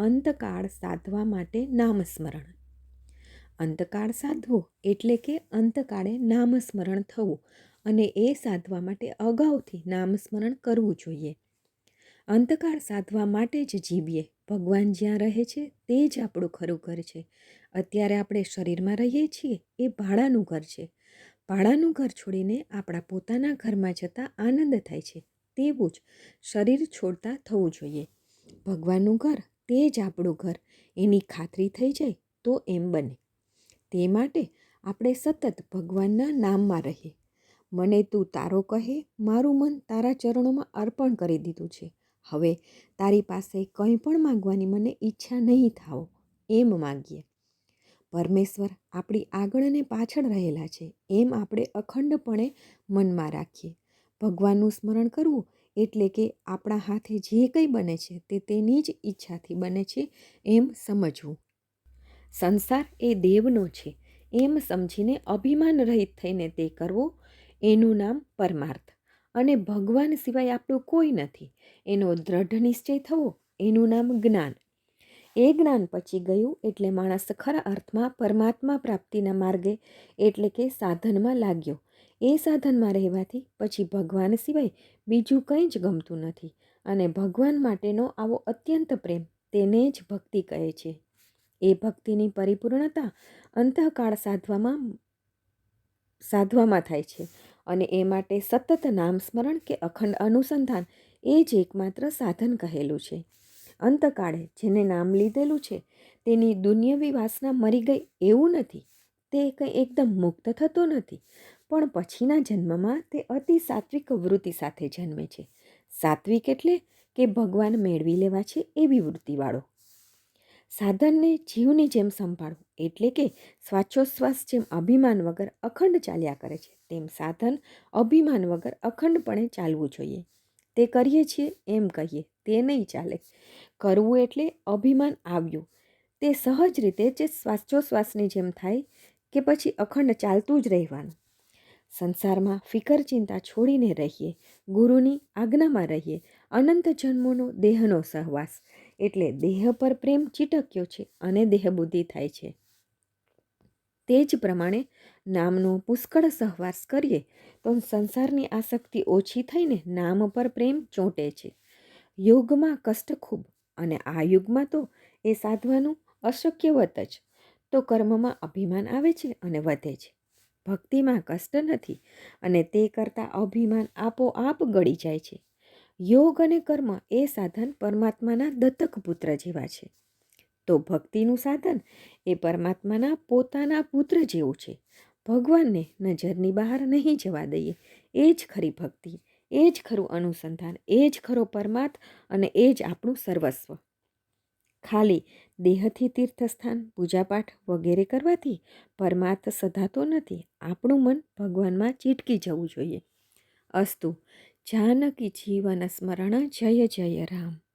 અંતકાળ સાધવા માટે નામસ્મરણ. અંતકાળ સાધવો એટલે કે અંતકાળે નામસ્મરણ થવું અને એ સાધવા માટે અગાઉથી નામસ્મરણ કરવું જોઈએ. અંતકાળ સાધવા માટે જ જીવીએ. ભગવાન જ્યાં રહે છે તે જ આપણું ખરું ઘર છે. અત્યારે આપણે શરીરમાં રહીએ છીએ એ ભાડાનું ઘર છે. ભાડાનું ઘર છોડીને આપણા પોતાના ઘરમાં જતાં આનંદ થાય છે. તેવું જ શરીર છોડતા થવું જોઈએ. ભગવાનનું ઘર તે જ આપણું ઘર. એની ખાતરી થઈ જાય તો એમ બને. તે માટે આપણે સતત ભગવાનના નામમાં રહીએ. મને તું તારો કહે, મારું મન તારા ચરણોમાં અર્પણ કરી દીધું છે. હવે તારી પાસે કંઈ પણ માગવાની મને ઈચ્છા નહીં થાવો એમ માગીએ. પરમેશ્વર આપણી આગળ અને પાછળ રહેલા છે. એમ આપણે અખંડપણે મનમાં રાખીએ. ભગવાનનું સ્મરણ કરવું એટલે કે આપણા હાથે જે કંઈ બને છે તે તેની જ ઈચ્છાથી બને છે એમ સમજવું. સંસાર એ દેવનો છે. એમ સમજીને અભિમાન રહિત થઈને તે કરવો, એનું નામ પરમાર્થ. અને ભગવાન સિવાય આપણું કોઈ નથી. એનો દ્રઢ નિશ્ચય થવો, એનું નામ જ્ઞાન. એ જ્ઞાન પછી ગયું એટલે માણસ ખરા અર્થમાં પરમાત્મા પ્રાપ્તિના માર્ગે એટલે કે સાધનમાં લાગ્યો. એ સાધનમાં રહેવાથી પછી ભગવાન સિવાય બીજું કંઈ જ ગમતું નથી અને ભગવાન માટેનો આવો અત્યંત પ્રેમ તેને જ ભક્તિ કહે છે. એ ભક્તિની પરિપૂર્ણતા અંતઃકાળ સાધવામાં સાધવામાં થાય છે અને એ માટે સતત નામસ્મરણ કે અખંડ અનુસંધાન એ જ એકમાત્ર સાધન કહેલું છે. અંતકાળે જેને નામ લીધેલું છે તેની દુનિયાવી વાસના મરી ગઈ એવું નથી. તે કંઈ એકદમ મુક્ત થતો નથી. પણ પછીના જન્મમાં તે અતિ સાત્વિક વૃત્તિ સાથે જન્મે છે. સાત્વિક એટલે કે ભગવાન મેળવી લેવા છે એવી વૃત્તિવાળો. સાધનને જીવની જેમ સંભાળવું એટલે કે શ્વાસોશ્વાસ જેમ અભિમાન વગર અખંડ ચાલ્યા કરે છે, તેમ સાધન અભિમાન વગર અખંડપણે ચાલવું જોઈએ. તે કરીએ છીએ એમ કહીએ, તે નહીં ચાલે. કરવું એટલે અભિમાન આવ્યું. તે સહજ રીતે જે શ્વાસોશ્વાસની જેમ થાય કે પછી અખંડ ચાલતું જ રહેવાનું. સંસારમાં ફિકર ચિંતા છોડીને રહીએ, ગુરુની આજ્ઞામાં રહીએ, અનંત જન્મોનો દેહનો સહવાસ. એટલે દેહ પર પ્રેમ ચીટક્યો છે અને દેહબુદ્ધિ થાય છે. તે જ પ્રમાણે નામનો પુષ્કળ સહવાસ કરીએ, તો સંસારની આસક્તિ ઓછી થઈને નામ પર પ્રેમ ચોંટે છે. યોગમાં કષ્ટ ખૂબ અને આ યુગમાં તો એ સાધવાનું અશક્યવત જ. તો કર્મમાં અભિમાન આવે છે અને વધે છે. ભક્તિમાં કષ્ટ નથી અને તે કરતાં અભિમાન આપોઆપ ગળી જાય છે. યોગ અને કર્મ એ સાધન પરમાત્માના દત્તક પુત્ર જેવા છે. તો ભક્તિનું સાધન એ પરમાત્માના પોતાના પુત્ર જેવું છે. ભગવાનને નજરની બહાર નહીં જવા દઈએ. એ જ ખરી ભક્તિ, એ જ ખરું અનુસંધાન, એ જ ખરો પરમાર્થ અને એ જ આપણું સર્વસ્વ. ખાલી દેહથી તીર્થસ્થાન, પૂજાપાઠ વગેરે કરવાથી પરમાર્થ સધાતો નથી. આપણું મન ભગવાનમાં ચીટકી જવું જોઈએ. અસ્તુ, જાનકી જીવન સ્મરણ જય જય રામ.